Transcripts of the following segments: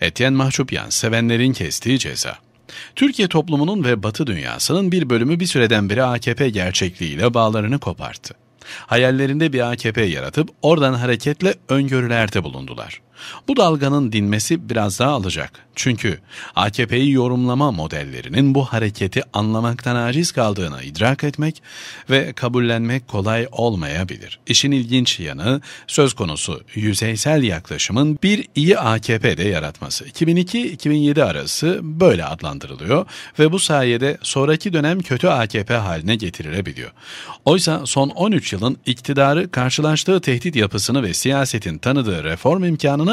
Etienne Mahçupyan, sevenlerin kestiği ceza. Türkiye toplumunun ve Batı dünyasının bir bölümü bir süreden beri AKP gerçekliğiyle bağlarını koparttı. Hayallerinde bir AKP yaratıp oradan hareketle öngörülerde bulundular. Bu dalganın dinmesi biraz daha alacak. Çünkü AKP'yi yorumlama modellerinin bu hareketi anlamaktan aciz kaldığını idrak etmek ve kabullenmek kolay olmayabilir. İşin ilginç yanı söz konusu yüzeysel yaklaşımın bir iyi AKP'de yaratması. 2002-2007 arası böyle adlandırılıyor ve bu sayede sonraki dönem kötü AKP haline getirilebiliyor. Oysa son 13 yılın iktidarı karşılaştığı tehdit yapısını ve siyasetin tanıdığı reform imkanını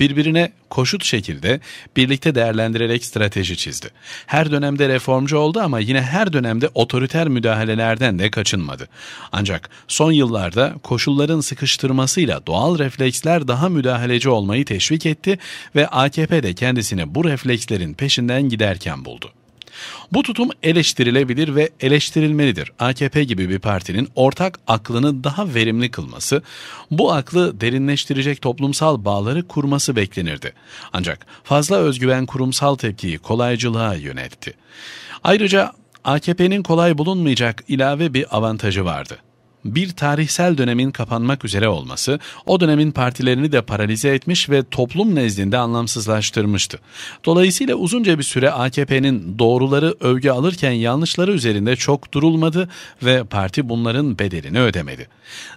birbirine koşut şekilde birlikte değerlendirerek strateji çizdi. Her dönemde reformcu oldu ama yine her dönemde otoriter müdahalelerden de kaçınmadı. Ancak son yıllarda koşulların sıkıştırmasıyla doğal refleksler daha müdahaleci olmayı teşvik etti ve AKP de kendisini bu reflekslerin peşinden giderken buldu. Bu tutum eleştirilebilir ve eleştirilmelidir. AKP gibi bir partinin ortak aklını daha verimli kılması, bu aklı derinleştirecek toplumsal bağları kurması beklenirdi. Ancak fazla özgüven kurumsal tepkiyi kolaycılığa yöneltti. Ayrıca AKP'nin kolay bulunmayacak ilave bir avantajı vardı bir tarihsel dönemin kapanmak üzere olması o dönemin partilerini de paralize etmiş ve toplum nezdinde anlamsızlaştırmıştı. Dolayısıyla uzunca bir süre AKP'nin doğruları övgü alırken yanlışları üzerinde çok durulmadı ve parti bunların bedelini ödemedi.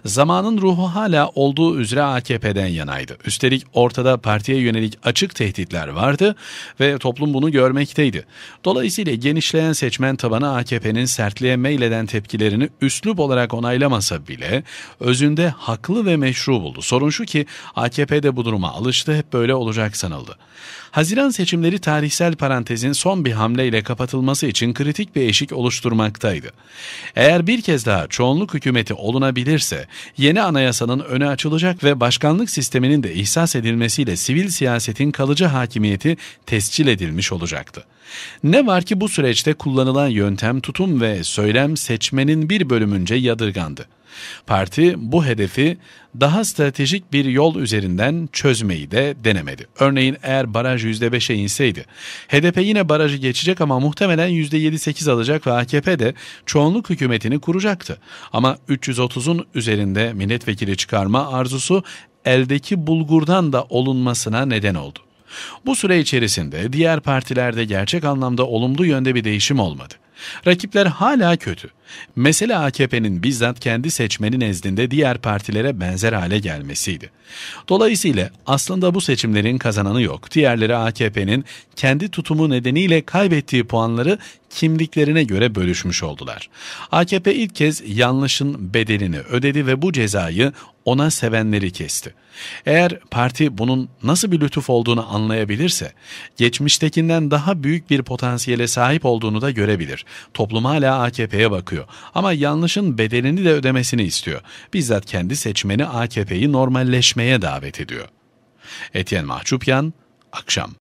Zamanın ruhu hala olduğu üzere AKP'den yanaydı. Üstelik ortada partiye yönelik açık tehditler vardı ve toplum bunu görmekteydi. Dolayısıyla genişleyen seçmen tabanı AKP'nin sertliğe meyleden tepkilerini üslup olarak onaylamaz olmasa bile özünde haklı ve meşru buldu. Sorun şu ki AKP de bu duruma alıştı hep böyle olacak sanıldı. Haziran seçimleri tarihsel parantezin son bir hamleyle kapatılması için kritik bir eşik oluşturmaktaydı. Eğer bir kez daha çoğunluk hükümeti olunabilirse yeni anayasanın önü açılacak ve başkanlık sisteminin de ihsas edilmesiyle sivil siyasetin kalıcı hakimiyeti tescil edilmiş olacaktı. Ne var ki bu süreçte kullanılan yöntem, tutum ve söylem seçmenin bir bölümünce yadırgandı. Parti bu hedefi daha stratejik bir yol üzerinden çözmeyi de denemedi. Örneğin eğer baraj %5'e inseydi, HDP yine barajı geçecek ama muhtemelen %7-8 alacak ve AKP de çoğunluk hükümetini kuracaktı. Ama 330'un üzerinde milletvekili çıkarma arzusu eldeki bulgurdan da olunmasına neden oldu. Bu süre içerisinde diğer partilerde gerçek anlamda olumlu yönde bir değişim olmadı. Rakipler hala kötü. Mesele AKP'nin bizzat kendi seçmeni nezdinde diğer partilere benzer hale gelmesiydi. Dolayısıyla aslında bu seçimlerin kazananı yok. Diğerleri AKP'nin kendi tutumu nedeniyle kaybettiği puanları kimliklerine göre bölüşmüş oldular. AKP ilk kez yanlışın bedelini ödedi ve bu cezayı ona sevenleri kesti. Eğer parti bunun nasıl bir lütuf olduğunu anlayabilirse, geçmiştekinden daha büyük bir potansiyele sahip olduğunu da görebilir. Toplum hala AKP'ye bakıyor ama yanlışın bedelini de ödemesini istiyor. Bizzat kendi seçmeni AKP'yi normalleşmeye davet ediyor. Etienne Mahçupyan, Akşam